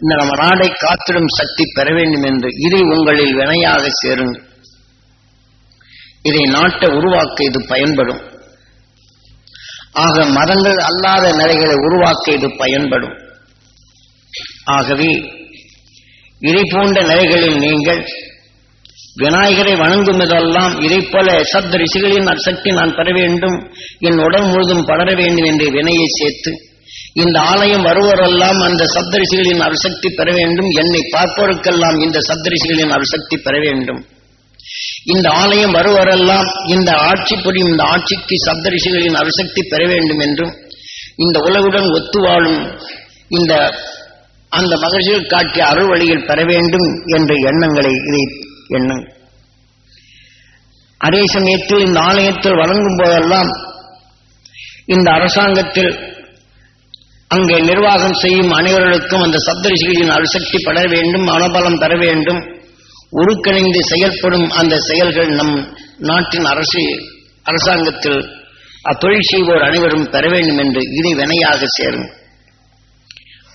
இந்த நம்ம நாடை காத்திடும் சக்தி பெற வேண்டும் என்று இதை உங்களில் வினையாக சேருங்கள். இதை நாட்டை உருவாக்க இது பயன்படும். ஆக மதங்கள் அல்லாத நிலைகளை உருவாக்க இது பயன்படும். ஆகவே இதை போன்ற நிலைகளில் நீங்கள் விநாயகரை வணங்குவதெல்லாம் இதை போல சப்த ரிஷிகளின் சக்தி நான் பெற வேண்டும் என் உடல் முழுதும் படர வேண்டும் என்று வினையை சேர்த்து இந்த ஆலயம் வருவோரெல்லாம் அந்த சப்தரிசிகளின் அருசக்தி பெற வேண்டும் என்னை பார்ப்போருக்கெல்லாம் இந்த சப்தரிசிகளின் அருசக்தி பெற வேண்டும். இந்த ஆலயம் வருவோரெல்லாம் இந்த ஆட்சி புரியும் இந்த ஆட்சிக்கு சப்தரிசிகளின் அருசக்தி பெற வேண்டும் என்றும் இந்த உலகுடன் ஒத்து வாழும் இந்த அந்த மகிழ்ச்சிகள் காட்டிய அருள் பெற வேண்டும் என்ற எண்ணங்களை இதை எண்ணம் அதே சமயத்தில் இந்த ஆலயத்தில் வழங்கும் போதெல்லாம் இந்த அரசாங்கத்தில் அங்கே நிர்வாகம் செய்யும் அனைவர்களுக்கும் அந்த சப்தரிஷிகளின் அணுசக்தி பட வேண்டும் மனபலம் பெற வேண்டும். உருக்கணிந்து செயல்படும் அந்த செயல்கள் நம் நாட்டின் அரசு அரசாங்கத்தில் அத்தொழில் செய்வோர் அனைவரும் பெற வேண்டும் என்று இதை வினையாக சேரும்.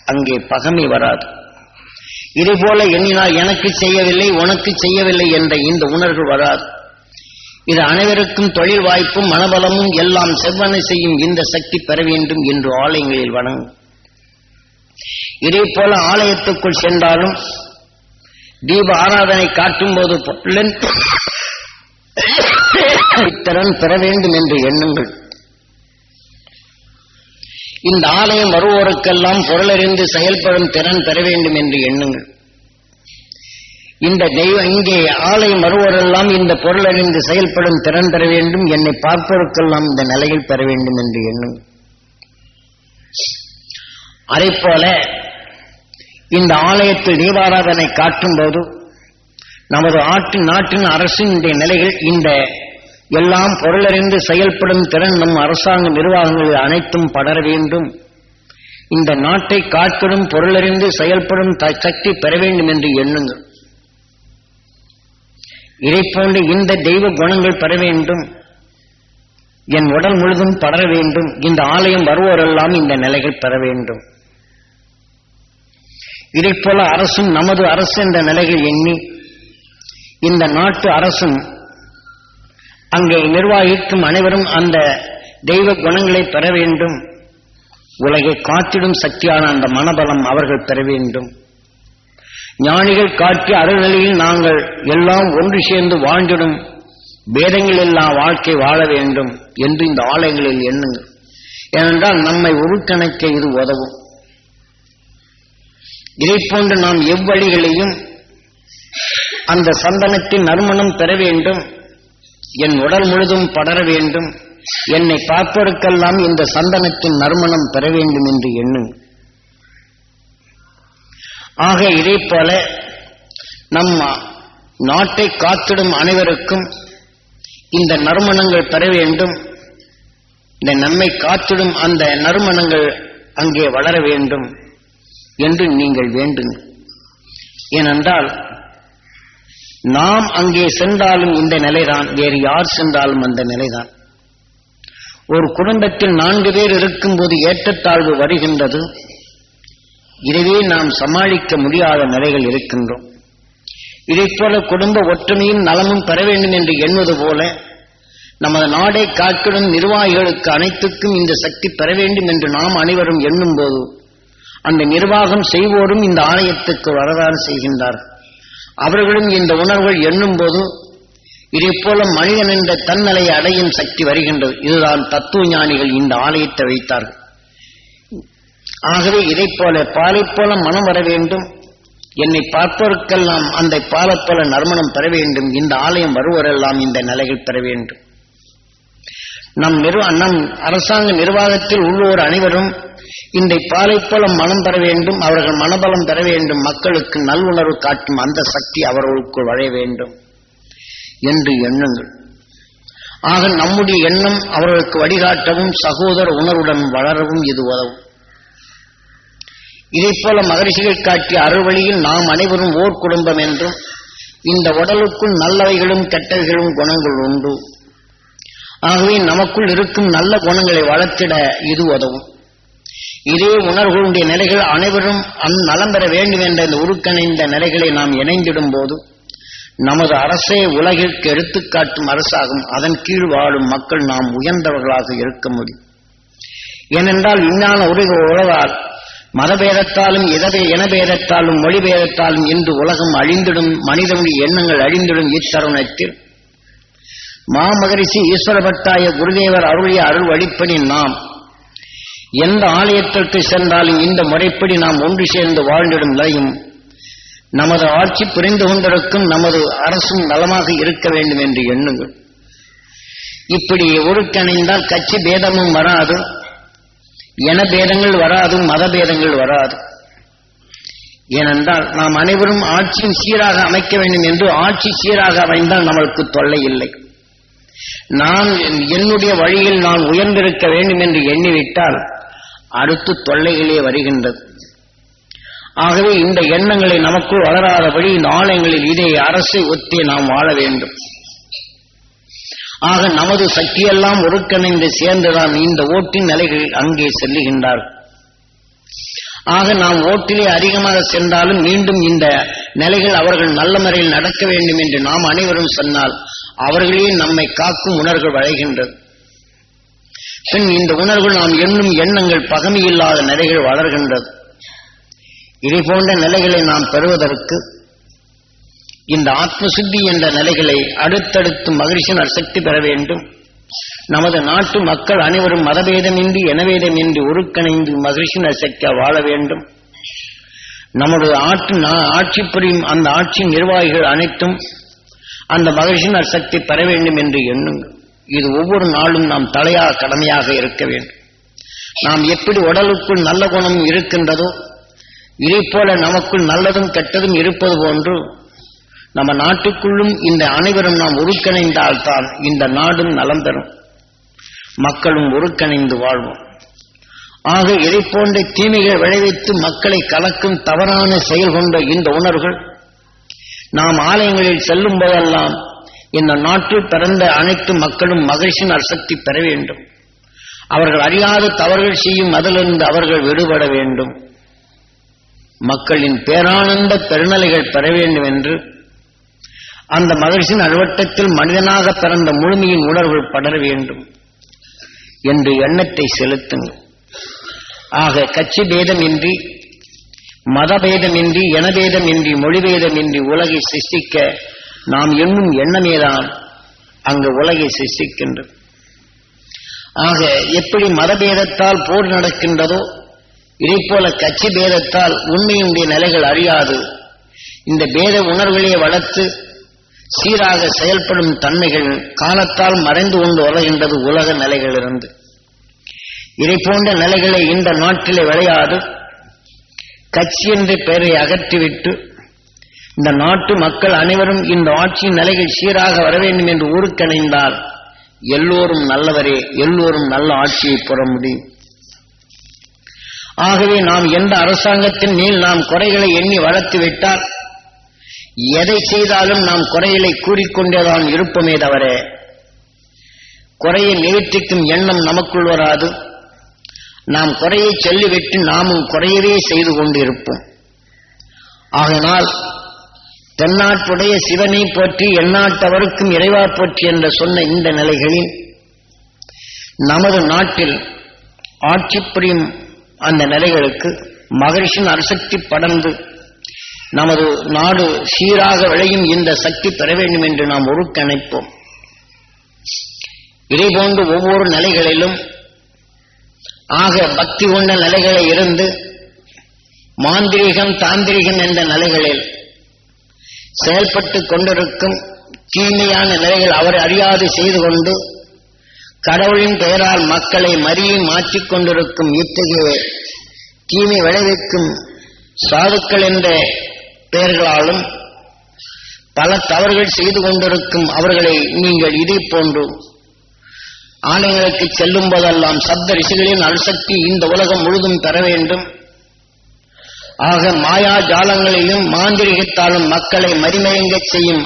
அங்கே பகமை வராது. இதுபோல எண்ணினால் எனக்கு செய்யவில்லை உனக்கு செய்யவில்லை என்ற இந்த உணர்வு வராது. இது அனைவருக்கும் தொழில் வாய்ப்பும் மனபலமும் எல்லாம் செவ்வனை செய்யும் இந்த சக்தி பெற வேண்டும் என்று ஆலயங்களில் வணங்கும். இதே போல ஆலயத்துக்குள் சென்றாலும் தீப ஆராதனை காட்டும் போது திறன் பெற வேண்டும் என்று எண்ணுங்கள். இந்த ஆலயம் வருவோருக்கெல்லாம் பொருளறிந்து செயல்படும் திறன் பெற வேண்டும் என்று எண்ணுங்கள். இந்த தெய்வ இங்கே ஆலயம் வருவோரெல்லாம் இந்த பொருளறிந்து செயல்படும் திறன் பெற வேண்டும் என்னை பார்ப்பதற்கெல்லாம் இந்த நிலையில் பெற வேண்டும் என்று எண்ணுங்கள் அதை போல இந்த ஆலயத்தில் தீபாராதனை காட்டும் போது நமது ஆட்டின் நாட்டின் அரசினுடைய நிலைகள் இந்த எல்லாம் பொருளறிந்து செயல்படும் திறன் நம் அரசாங்க நிர்வாகங்கள் அனைத்தும் படர வேண்டும். இந்த நாட்டை காத்திடும் பொருளறிந்து செயல்படும் சக்தி பெற வேண்டும் என்று எண்ணுங்கள். இதை போன்ற இந்த தெய்வ குணங்கள் பெற வேண்டும். என் உடல் முழுதும் படர வேண்டும். இந்த ஆலயம் வருவோரெல்லாம் இந்த நிலைகள் பெற வேண்டும். இதை போல அரசும் நமது அரசு என்ற நிலைகள் எண்ணி இந்த நாட்டு அரசும் அங்கே நிர்வாகிக்கும் அனைவரும் அந்த தெய்வ குணங்களை பெற வேண்டும். உலகை காத்திடும் சக்தியான அந்த மனபலம் அவர்கள் பெற வேண்டும். ஞானிகள் காட்டிய அறநிலையில் நாங்கள் எல்லாம் ஒன்று சேர்ந்து வாழ்ந்திடும். பேதங்கள் எல்லாம் வாழ்க்கை வாழ வேண்டும் என்று இந்த ஆலயங்களில் எண்ணுங்கள். ஏனென்றால் நம்மை உருக்கணைக்க இது உதவும். இதை போன்று நாம் எவ்வழிகளையும் அந்த சந்தனத்தின் நறுமணம் பெற வேண்டும். என் உடல் முழுதும் படர வேண்டும். என்னை காப்பதற்கெல்லாம் இந்த சந்தனத்தின் நறுமணம் பெற வேண்டும் என்று எண்ணுங்கள். ஆக இதே போல நம் நாட்டை காத்திடும் அனைவருக்கும் இந்த நறுமணங்கள் பெற வேண்டும். இந்த நம்மை காத்திடும் அந்த நறுமணங்கள் அங்கே வளர வேண்டும் என்று நீங்கள் வேண்டும். ஏனென்றால் நாம் அங்கே சென்றாலும் இந்த நிலைதான் வேறு யார் சென்றாலும் அந்த நிலைதான். ஒரு குடும்பத்தில் நான்கு பேர் இருக்கும்போது ஏற்றத்தாழ்வு வருகின்றது. இதுவே நாம் சமாளிக்க முடியாத நிலைகள் இருக்கின்றோம். இதைப்போல குடும்ப ஒற்றுமையும் நலமும் பெற வேண்டும் என்று எண்ணுவது போல நமது நாடை காக்கிடும் நிர்வாகிகளுக்கு அனைத்துக்கும் இந்த சக்தி பெற வேண்டும் என்று நாம் அனைவரும் எண்ணும் போது அந்த நிர்வாகம் செய்வோரும் இந்த ஆலயத்துக்கு வரதான் செய்கின்றார். அவர்களும் இந்த உணர்வுகள் எண்ணும் போது இதை போல மனிதன் என்ற தன்னலை அடையும் சக்தி வருகின்றது. இதுதான் தத்துவ ஞானிகள் இந்த ஆலயத்தை வைத்தார்கள். ஆகவே இதை போல பாலை போல மனம் வர வேண்டும். என்னை பார்ப்பவர்க்கெல்லாம் அந்த பாலை போல நறுமணம் பெற வேண்டும். இந்த ஆலயம் வருவோரெல்லாம் இந்த நிலைகள் பெற வேண்டும். நம் நிர்வ நம் அரசாங்க நிர்வாகத்தில் உள்ளோர் அனைவரும் இந்த பாலை போல மனம் பெற வேண்டும். அவர்கள் மனபலம் பெற வேண்டும். மக்களுக்கு நல்லுணர்வு காட்டும் அந்த சக்தி அவர்களுக்குள் வரைய வேண்டும் என்று எண்ணுங்கள். ஆக நம்முடைய எண்ணம் அவர்களுக்கு வழிகாட்டவும் சகோதர உணர்வுடன் வளரவும் இது உதவும். இதை போல மகரிஷிகள் காட்டிய அறுவழியில் நாம் அனைவரும் ஓர் குடும்பம் என்றும் இந்த உடலுக்குள் நல்லவைகளும் கெட்டவைகளும் குணங்கள் உண்டு. ஆகவே நமக்குள் இருக்கும் நல்ல குணங்களை வளர்த்திட இது உதவும். இதே உணர்வுடைய நிலைகள் அனைவரும் அந் நலம் பெற வேண்டும் என்ற இந்த உருக்கணைந்த நிலைகளை நாம் இணைந்திடும் போது நமது அரசே உலகிற்கு எடுத்துக்காட்டும் அரசாகும் அதன் கீழ் வாழும் மக்கள் நாம் உயர்ந்தவர்களாக இருக்க முடியும். ஏனென்றால் விஞ்ஞான உருக உழவால் மதபேதத்தாலும் இதவே இனபேதத்தாலும் மொழிபேதத்தாலும் இன்று உலகம் அழிந்திடும் மனிதனுடைய எண்ணங்கள் அழிந்திடும் இத்தருணத்தில் மாமகரிஷி ஈஸ்வர பட்டாய குருதேவர் அருளிய அருள் வழிப்பணி நாம் எந்த ஆலயத்திற்கு சென்றாலும் இந்த முறைப்படி நாம் ஒன்று சேர்ந்து வாழ்ந்திடும் நிலையும் நமது ஆட்சி புரிந்து கொண்டிருக்கும் நமது அரசும் நலமாக இருக்க வேண்டும் என்று எண்ணுங்கள். இப்படி ஒருங்கிணைந்தால் கட்சி பேதமும் வராது. என பேதங்கள் வராது மதபேதங்கள் வராது. ஏனென்றால் நாம் அனைவரும் ஆட்சியும் சீராக அமைக்க வேண்டும் என்று ஆட்சி சீராக அமைந்தால் நம்மளுக்கு தொல்லை இல்லை. நான் என்னுடைய வழியில் நான் உயர்ந்திருக்க வேண்டும் என்று எண்ணிவிட்டால் அடுத்து தொல்லைகளே வருகின்றது. ஆகவே இந்த எண்ணங்களை நமக்குள் வளராதபடி இந்த ஆலயங்களில் இதை அரசை ஒத்தே நாம் வாழ வேண்டும். ஆக நமது சக்தியெல்லாம் ஒருங்கிணைந்து சேர்ந்துதான் இந்த ஓட்டின் நிலைகள் அங்கே செல்லுகின்றார். ஆக நாம் ஓட்டிலே அதிகமாக சென்றாலும் மீண்டும் இந்த நிலைகள் அவர்கள் நல்ல முறையில் நடக்க வேண்டும் என்று நாம் அனைவரும் சொன்னால் அவர்களே நம்மை காக்கும் உணர்வு வளைகின்றது பின் இந்த உணர்வு நாம் எண்ணும் எண்ணங்கள் பகமையில்லாத நிலைகள் வளர்கின்றது இது போன்ற நிலைகளை நாம் பெறுவதற்கு இந்த ஆத்மசுத்தி என்ற நிலைகளை அடுத்தடுத்து மகிழ்ச்சியினர் சக்தி பெற வேண்டும். நமது நாட்டு மக்கள் அனைவரும் மதபேதமின்றி எனவேதமின்றி உருக்கணைந்து மகிழ்ச்சியினர் சக்தியா வாழ வேண்டும். நமது ஆட்சி ஆட்சி புரியும் அந்த ஆட்சி நிர்வாகிகள் அனைத்தும் அந்த மகிழ்ச்சியினர் சக்தி பெற வேண்டும் என்று எண்ணுங்கள். இது ஒவ்வொரு நாளும் நாம் தலையா கடமையாக இருக்க வேண்டும். நாம் எப்படி உடலுக்குள் நல்ல குணம் இருக்கின்றதோ இதை போல நமக்குள் நல்லதும் கெட்டதும் இருப்பது போன்று நம்ம நாட்டுக்குள்ளும் இந்த அனைவரும் நாம் ஒருங்கிணைந்தால்தான் இந்த நாடும் நலம் பெறும். மக்களும் ஒருங்கிணைந்து வாழ்வோம். ஆக இதை போன்ற தீமைகள் விளைவித்து மக்களை கலக்கும் தவறான செயல் கொண்ட இந்த உணர்வுகள் நாம் ஆலயங்களில் செல்லும் போதெல்லாம் இந்த நாட்டில் பிறந்த அனைத்து மக்களும் மகிழ்ச்சியின் அசக்தி பெற வேண்டும். அவர்கள் அறியாத தவறுகள் செய்யும் அதிலிருந்து அவர்கள் விடுபட வேண்டும். மக்களின் பேரானந்த பெருநிலைகள் பெற வேண்டும் என்று அந்த மகிழ்ச்சியின் அழுவட்டத்தில் மனிதனாக பிறந்த முழுமையின் உணர்வு படர வேண்டும் என்று எண்ணத்தை செலுத்துங்கள். ஆக கட்சி பேதமின்றி மதபேதமின்றி இனபேதமின்றி மொழிபேதமின்றி உலகை சிருஷ்டிக்க நாம் எண்ணும் எண்ணமேதான் அங்கு உலகை சிருஷ்டிக்கின்றது. ஆக எப்படி மதபேதத்தால் போர் நடக்கின்றதோ இதை போல கட்சி பேதத்தால் உண்மையுடைய நிலைகள் அறியாது. இந்த பேத உணர்வுகளை வளர்த்து சீராக செயல்படும் தன்மைகள் காலத்தால் மறைந்து கொண்டு வருகின்றது உலக நிலைகளிலிருந்து. இதை போன்ற நிலைகளை இந்த நாட்டிலே விளையாது கட்சி என்ற பெயரை அகற்றிவிட்டு இந்த நாட்டு மக்கள் அனைவரும் இந்த ஆட்சியின் நிலைகள் சீராக வர வேண்டும் என்று ஊருக்கணைந்தால் எல்லோரும் நல்லவரே எல்லோரும் நல்ல ஆட்சியை பெற முடியும். ஆகவே நாம் எந்த அரசாங்கத்தின் மேல் நாம் குறைகளை எண்ணி வளர்த்து விட்டால் எதை செய்தாலும் நாம் குறைகளை கூறிக்கொண்டேதான் இருப்போமே தவிர குறையை நிகழ்த்திக்கும் எண்ணம் நமக்குள் வராது. நாம் குறையை சொல்லிவிட்டு நாமும் குறையவே செய்து கொண்டு இருப்போம் ஆகினால் தென்னாட்டுடைய சிவனை போற்றி எந்நாட்டவருக்கும் இறைவா போற்றி என்று சொன்ன இந்த நிலைகளில் நமது நாட்டில் ஆட்சி புரியும் அந்த நிலைகளுக்கு மகரிஷின் அரிசக்தி படர்ந்து நமது நாடு சீராக விளையும் இந்த சக்தி பெற வேண்டும் என்று நாம் ஒருங்கிணைப்போம் இதேபோன்று ஒவ்வொரு நிலைகளிலும் ஆக பக்தி கொண்ட நிலைகளை இருந்து மாந்திரீகம் தாந்திரிகம் என்ற நிலைகளில் செயல்பட்டு கொண்டிருக்கும் தீமையான நிலைகள் அவர் அறியாது செய்து கொண்டு கடவுளின் பெயரால் மக்களை மறியை மாற்றிக் கொண்டிருக்கும் இத்தகைய தீமை விளைவிக்கும் சாதுக்கள் என்ற பெயர்களாலும் பல தவறுகள் செய்து கொண்டிருக்கும் அவர்களை நீங்கள் இதே போன்று ஆலயங்களுக்கு செல்லும் போதெல்லாம் சப்த ரிஷிகளின் அல்சக்தி இந்த உலகம் முழுதும் பெற வேண்டும். ஆக மாயா ஜாலங்களிலும் மாந்திரிகத்தாலும் மக்களை மறிமயங்கச் செய்யும்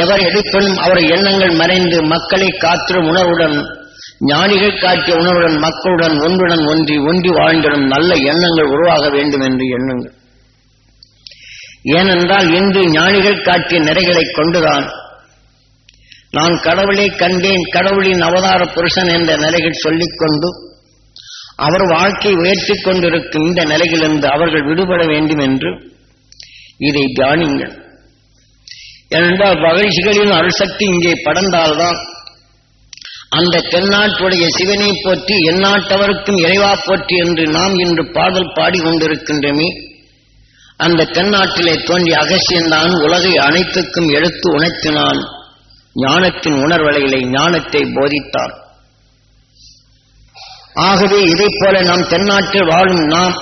எவர் எடுப்பினும் அவர் எண்ணங்கள் மறைந்து மக்களை காத்திரும் உணர்வுடன் ஞானிகள் காட்டிய உணர்வுடன் மக்களுடன் ஒன்றுடன் ஒன்றி ஒன்றி வாழ்ந்திடும் நல்ல எண்ணங்கள் உருவாக வேண்டும் என்று எண்ணுங்கள். ஏனென்றால் இன்று ஞானிகள் காட்டிய நிறைகளைக் கொண்டுதான் நான் கடவுளை கண்டேன் கடவுளின் அவதார புருஷன் என்ற நிலையில் சொல்லிக்கொண்டு அவர் வாழ்க்கை உயர்த்தி கொண்டிருக்கும் இந்த நிலையிலிருந்து அவர்கள் விடுபட வேண்டும் என்று இதை தியானிங்கள் ஏனென்றால் மகிழ்ச்சிகளின் அருசக்தி இங்கே படர்ந்தால்தான் அந்த தென்னாட்டுடைய சிவனை போற்றி எந்நாட்டவருக்கும் இறைவா போற்றி என்று நாம் இன்று பாடல் பாடி கொண்டிருக்கின்றமே அந்த தென்னாட்டிலே தோன்றிய அகசியன்தான் உலகை அனைத்துக்கும் எடுத்து உணர்த்தினான். ஞானத்தின் உணர்வலைகளை ஞானத்தை போதித்தார். ஆகவே இதை போல நாம் தென்னாட்டில் வாழும் நாம்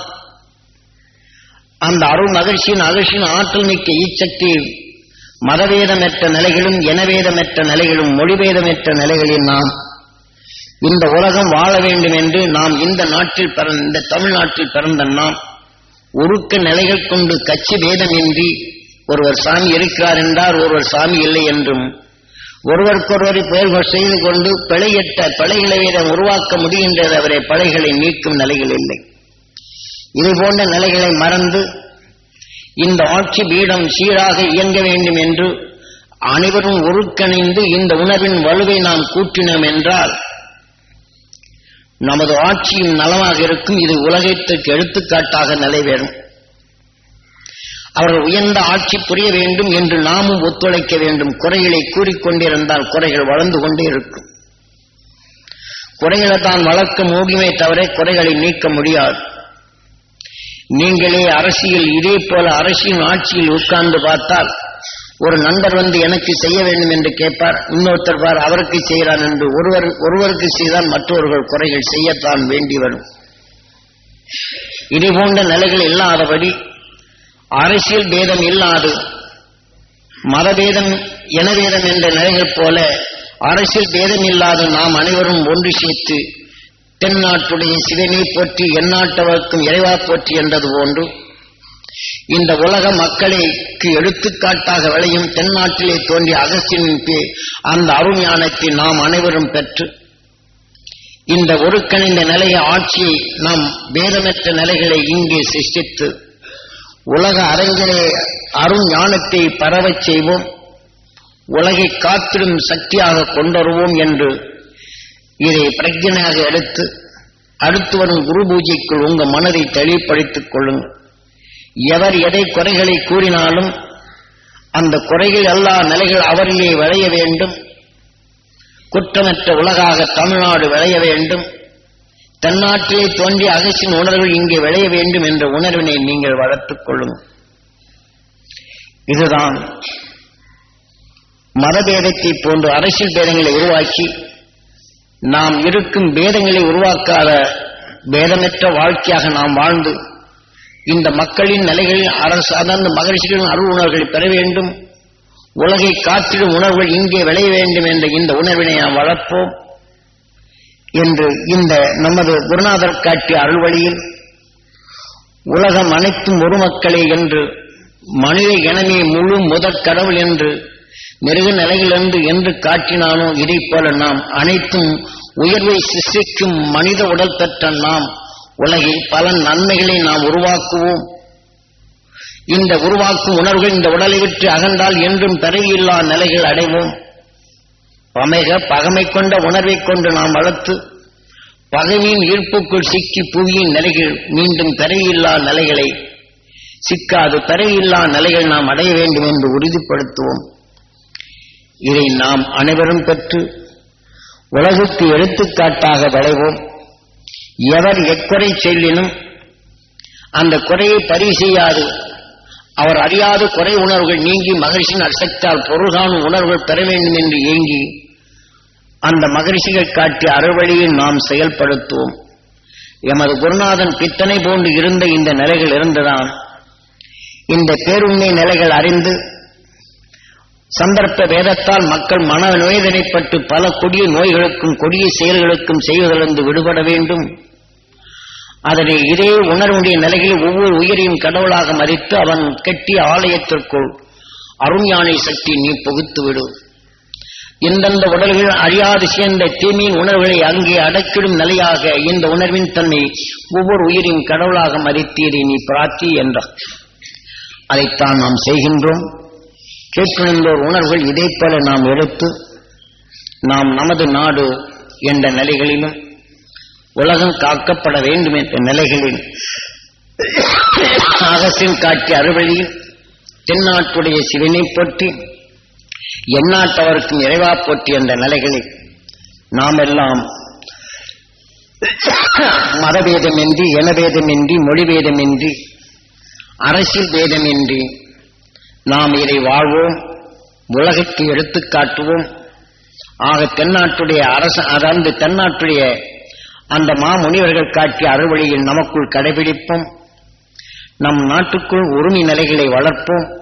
அந்த அருள் மகிழ்ச்சியின் அகழ்ச்சியின் ஆற்றல் மிக்க ஈச்சக்தி மதவேதமற்ற நிலைகளும் இனவேதமற்ற நிலைகளும் மொழிவேதமற்ற நிலைகளில் நாம் இந்த உலகம் வாழ வேண்டும் என்று நாம் இந்த நாட்டில் பிறந்த இந்த தமிழ்நாட்டில் பிறந்த நாம் ஒருக்க நிலைகள் கொண்டு கட்சி பேதமின்றி ஒருவர் சாமி இருக்கிறார் என்றார் ஒருவர் சாமி இல்லை என்றும் ஒருவருக்கொருவரை பெயர்கள் செய்து கொண்டு பிழையிட்ட பிழைகளை உருவாக்க முடிகின்றது அவரை பழைகளை நீக்கும் நிலைகள் இல்லை. இது போன்ற நிலைகளை மறந்து இந்த ஆட்சி பீடம் சீராக இயங்க வேண்டும் என்று அனைவரும் ஒருங்கிணைந்து இந்த உணர்வின் வலுவை நாம் கூட்டினோம் என்றால் நமது ஆட்சியும் நலமாக இருக்கும் இது உலகத்திற்கு எடுத்துக்காட்டாக நிலைவேறும். அவர்கள் உயர்ந்த ஆட்சி புரிய வேண்டும் என்று நாமும் ஒத்துழைக்க வேண்டும். குறைகளை கூறிக்கொண்டிருந்தால் குறைகள் வளர்ந்து கொண்டே இருக்கும். குறைகளை தான் வளர்க்க முடியுமே தவிர குறைகளை நீக்க முடியாது. நீங்களே அரசியல் இதே போல அரசின் ஆட்சியில் உட்கார்ந்து பார்த்தால் ஒரு நண்பர் வந்து எனக்கு செய்ய வேண்டும் என்று கேட்பார் இன்னொருத்தர் பார் அவருக்கு செய்கிறான் என்று ஒருவர் ஒருவருக்கு செய்தால் மற்றவர்கள் குறைகள் செய்யத்தான் வேண்டி வரும். இது போன்ற நிலைகள் இல்லாதபடி அரசியல் பேதம் இல்லாது மதபேதம் இனவேதம் என்ற நிலைகள் போல அரசியல் பேதம் இல்லாத நாம் அனைவரும் ஒன்று சேர்த்து தென்னாட்டுடைய சிவனை போற்றி எந்நாட்டவர்க்கும் இறைவா போற்றி என்றது போன்று இந்த உலக மக்களுக்கு எடுத்துக்காட்டாக விளையும் தென்னாட்டிலே தோன்றிய அகஸ்தியனின் பே அந்த அருஞானத்தை நாம் அனைவரும் பெற்று இந்த ஒருக்கணிந்த நிலைய ஆட்சியை நாம் வேதமற்ற நிலைகளை இங்கே சிருஷ்டித்து உலக அரங்கிலே அருஞானத்தை பரவச் செய்வோம் உலகை காத்திடும் சக்தியாக கொண்டருவோம் என்று இதை பிரஜனையாக எடுத்து அடுத்து வரும் குரு பூஜைக்குள் உங்க மனதை தெளிவுபடுத்திக் கொள்ளுங்கள். எவர் எதை குறைகளை கூறினாலும் அந்த குறைகள் எல்லா நிலைகள் அவரிலே விளைய வேண்டும். குற்றமற்ற உலகாக தமிழ்நாடு விளைய வேண்டும். தென்னாட்டிலே தோன்றிய அகசின் உணர்வுகள் இங்கே விளைய வேண்டும் என்ற உணர்வினை நீங்கள் வளர்த்துக் கொள்ளுங்கள். இதுதான் மதபேதத்தை போன்ற அரசியல் பேதங்களை உருவாக்கி நாம் இருக்கும் பேதங்களை உருவாக்காத பேதமற்ற வாழ்க்கையாக நாம் வாழ்ந்து இந்த மக்களின் நிலைகளில் அரசு அதன் மகிழ்ச்சிகளின் அருள் உணர்வுகளை பெற வேண்டும். உலகை காத்திடும் உணர்வுகள் இங்கே விளைய வேண்டும் என்ற இந்த உணர்வினை நாம் வளர்ப்போம் என்று இந்த நமது குருநாதர் காட்டிய அருள்வழியில் உலகம் அனைத்தும் ஒரு மக்களே என்று மனித இனமே முழு முதற் கடவுள் என்று மிருக நிலையிலிருந்து என்று காட்டினானோ இதைப் போல நாம் அனைத்தும் உயர்வை சிருஷ்டிக்கும் மனித உடல் பெற்ற நாம் உலகில் பல நன்மைகளை நாம் உருவாக்குவோம். இந்த உருவாக்கும் உணர்வுகள் இந்த உடலை விட்டு அகன்றால் என்றும் பிறவியில்லா நிலைகள் அடைவோம். பமைக பகமை கொண்ட உணர்வைக் கொண்டு நாம் வளர்த்து பகவியின் ஈர்ப்புக்குள் சிக்கி புவியின் நிலைகள் மீண்டும் பிறவியில்லா நிலைகளை சிக்காது பிறவியில்லா நிலைகள் நாம் அடைய வேண்டும் என்று உறுதிப்படுத்துவோம். இதை நாம் அனைவரும் பெற்று உலகுக்கு எடுத்துக்காட்டாக விளைவோம். எவர் எக்குறை சொல்லினும் அந்த குறையை பதிவு செய்யாது அவர் அறியாத குறை உணர்வுகள் நீங்கி மகிழ்ச்சியின் அசக்தால் பொருள்காணும் உணர்வுகள் பெற வேண்டும் என்று ஏங்கி அந்த மகிழ்ச்சிகள் காட்டிய அறுவழியில் நாம் செயல்படுத்துவோம். எமது குருநாதன் பித்தனை போன்று இருந்த இந்த நிலைகள் இருந்துதான் இந்த பேருண்மை நிலைகள் அறிந்து சந்தர்ப்ப வேதத்தால் மக்கள் மன நோய்தனைப்பட்டு பல கொடிய நோய்களுக்கும் கொடிய செயல்களுக்கும் செய்வதிலிருந்து விடுபட வேண்டும். அதனை இதே உணர்வுடைய நிலையில் ஒவ்வொரு உயிரையும் கடவுளாக மதித்து அவன் கெட்டிய ஆலயத்திற்குள் அருஞானை சக்தி நீ புகுத்து விடு. எந்தெந்த உடல்கள் அறியாது சேர்ந்த தீமையின் உணர்வுகளை அங்கே அடக்கிடும் நிலையாக இந்த உணர்வின் தன்மை ஒவ்வொரு உயிரின் கடவுளாக மதித்தீரை நீ பிரார்த்தி என்றார். அதைத்தான் நாம் செய்கின்றோம். கேட்டுணர்ந்தோர் உணர்வுகள் இதைப்போல போல நாம் எடுத்து நாம் நமது நாடு என்ற நிலைகளிலும் உலகம் காக்கப்பட வேண்டும் என்ற நிலைகளில் அகசின் காட்டிய அறுவழியில் தென்னாட்டுடைய சிவனை போற்றி எந்நாட்டவருக்கும் இறைவா போற்றி என்ற நிலைகளில் நாம் எல்லாம் மதபேதமின்றி இனபேதமின்றி மொழிபேதமின்றி அரசியல் பேதமின்றி நாம் இதை வாழ்வோம் உலகிற்கு எடுத்துக் காட்டுவோம். ஆக தென்னாட்டுடைய அரச அதாவது தென்னாட்டுடைய அந்த மாமுனிவர்கள் காட்டிய அறுவழியில் நமக்குள் கடைபிடிப்போம். நம் நாட்டுக்குள் உரிமை நிலைகளை வளர்ப்போம்.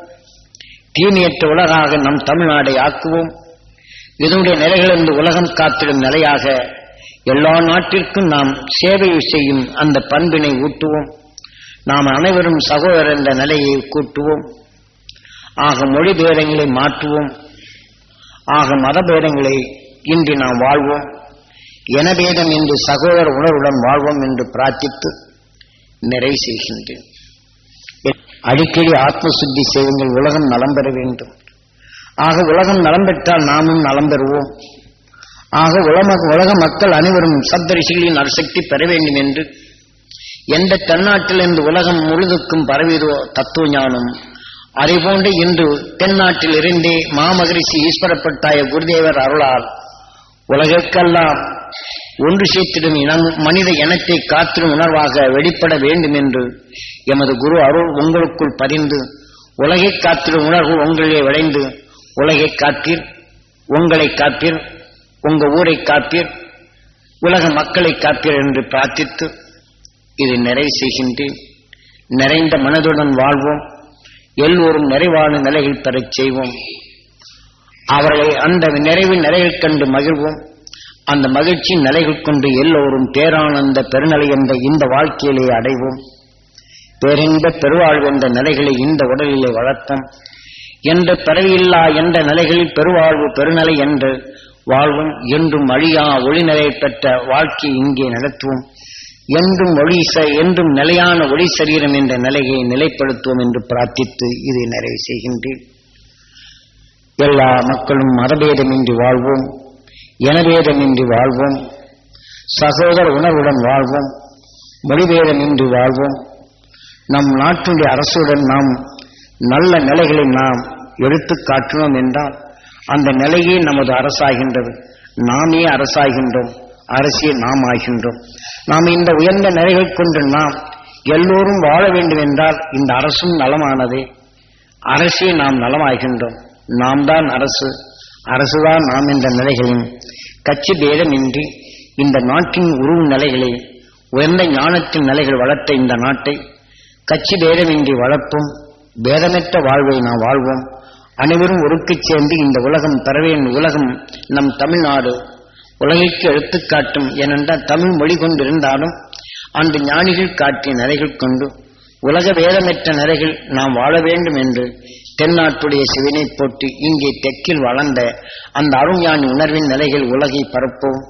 தீமையற்ற உலகாக நம் தமிழ்நாடை ஆக்குவோம். இதனுடைய நிலைகளிலிருந்து உலகம் காத்திடும் நிலையாக எல்லா நாட்டிற்கும் நாம் சேவை செய்யும் அந்த பண்பினை ஊட்டுவோம். நாம் அனைவரும் சகோதரர் என்ற நிலையை கூட்டுவோம். ஆக மொழி பேதங்களை மாற்றுவோம். ஆக மத பேதங்களை இன்றி நாம் வாழ்வோம். எனபேதம் என்று சகோதர உணர்வுடன் வாழ்வோம் என்று பிரார்த்தித்து நிறை செய்கின்றேன். அடிக்கடி ஆத்மசுத்தி செய்யுங்கள் உலகம் நலம் பெற வேண்டும். ஆக உலகம் நலம் பெற்றால் நாமும் நலம் பெறுவோம். ஆக உலக உலக மக்கள் அனைவரும் சப்தரிசிகளின் அரசக்தி பெற வேண்டும் என்று எந்த தென்னாட்டிலிருந்து உலகம் முழுதுக்கும் பரவியதோ தத்துவ ஞானம் அதேபோன்று இன்று தென்னாட்டிலிருந்தே மாமகரிஷி ஈஸ்வரப்பட்டாய குருதேவர் அருளால் உலகக்கெல்லாம் ஒன்று சேர்த்திடும் இனம் மனித இனத்தை காத்திடும் உணர்வாக வெளிப்பட வேண்டும் என்று எமது குரு அருள் உங்களுக்குள் பதிந்து உலகை காத்திடும் உணர்வு உங்களிலே விளைந்து உலகை காப்பீர் உங்களை காப்பீர் உங்க ஊரை காப்பீர் உலக மக்களை காப்பீர் என்று பிரார்த்தித்து இதை நிறைவு செய்கின்றேன். நிறைந்த மனதுடன் வாழ்வோம். எல்லோரும் நிறைவான நிலைகள் பெறச் செய்வோம். அவர்களை அந்த நிறைவின் நிலைகள் கண்டு மகிழ்வோம். அந்த மகிழ்ச்சி நிலைகள் கொண்டு எல்லோரும் பேரானந்த பெருநிலை என்ற இந்த வாழ்க்கையிலே அடைவோம். பேரின்ப பெருவாழ்வு என்ற நிலைகளை இந்த உடலிலே வளர்த்தோம் என்ற பிறவியில்லா என்ற நிலைகளில் பெருவாழ்வு பெருநிலை என்று வாழ்வும். என்றும் அழியா ஒளிநிலை பெற்ற வாழ்க்கை இங்கே நடத்துவோம். என்றும் ஒளி ச- என்றும் நிலையான ஒளி சரீரம் என்ற நிலையை நிலைப்படுத்துவோம் என்று பிரார்த்தித்து இதை நிறைவு செய்கின்றேன். எல்லா மக்களும் மதபேதமின்றி வாழ்வோம் இனபேதமின்றி வாழ்வோம் சகோதர உணர்வுடன் வாழ்வோம் மொழிபேதமின்றி வாழ்வோம். நம் நாட்டினுடைய அரசுடன் நாம் நல்ல நிலைகளை நாம் எடுத்துக் காட்டினோம் என்றால் அந்த நிலையே நமது அரசாகின்றது. நாமே அரசாகின்றோம் அரசியல் நாம் ஆகின்றோம். நாம் இந்த உயர்ந்த நிலைகள் கொண்டு நாம் எல்லோரும் வாழ வேண்டும் என்றால் இந்த அரசும் நலமானது. அரசே நாம் நலமாகின்றோம். நாம் தான் அரசு. அரசுதான் நாம் என்ற நிலைகளின் கட்சி பேதமின்றி இந்த நாட்டின் உருவு நிலைகளை உயர்ந்த ஞானத்தின் நிலைகள் வளர்த்த இந்த நாட்டை கட்சி பேதமின்றி வளர்ப்போம். பேதமற்ற வாழ்வை நாம் வாழ்வோம். அனைவரும் ஒருக்குச் சேர்ந்து இந்த உலகம் பெறவேன் உலகம் நம் தமிழ்நாடு. உலகிற்கு எடுத்துக்காட்டும் ஏனென்றால் தமிழ் மொழி கொண்டிருந்தாலும் அந்த ஞானிகள் காட்டிய நிலைகள் கொண்டு உலக வேதமற்ற நிலைகள் நாம் வாழ வேண்டும் என்று தென்னாட்டுடைய சிவினை போட்டு இங்கே தெற்கில் வளர்ந்த அந்த அருஞானி உணர்வின் நிலைகள் உலகை பரப்போம்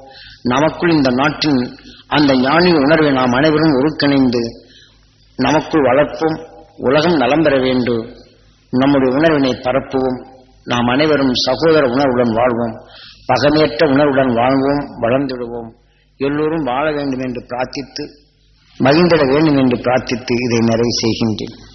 நமக்குள் இந்த நாட்டின் அந்த ஞானி உணர்வை நாம் அனைவரும் ஒருங்கிணைந்து நமக்குள் வளர்ப்போம் உலகம் நலம் பெற வேண்டும். நம்முடைய உணர்வினை பரப்புவோம். நாம் அனைவரும் சகோதர உணர்வுடன் வாழ்வோம். பகமையற்ற உணர்வுடன் வாழ்வோம் வளர்ந்துடுவோம். எல்லோரும் வாழ வேண்டும் என்று பிரார்த்தித்து மகிழ்ந்திட வேண்டும் என்று பிரார்த்தித்து இதை நிறைவு செய்கின்றேன்.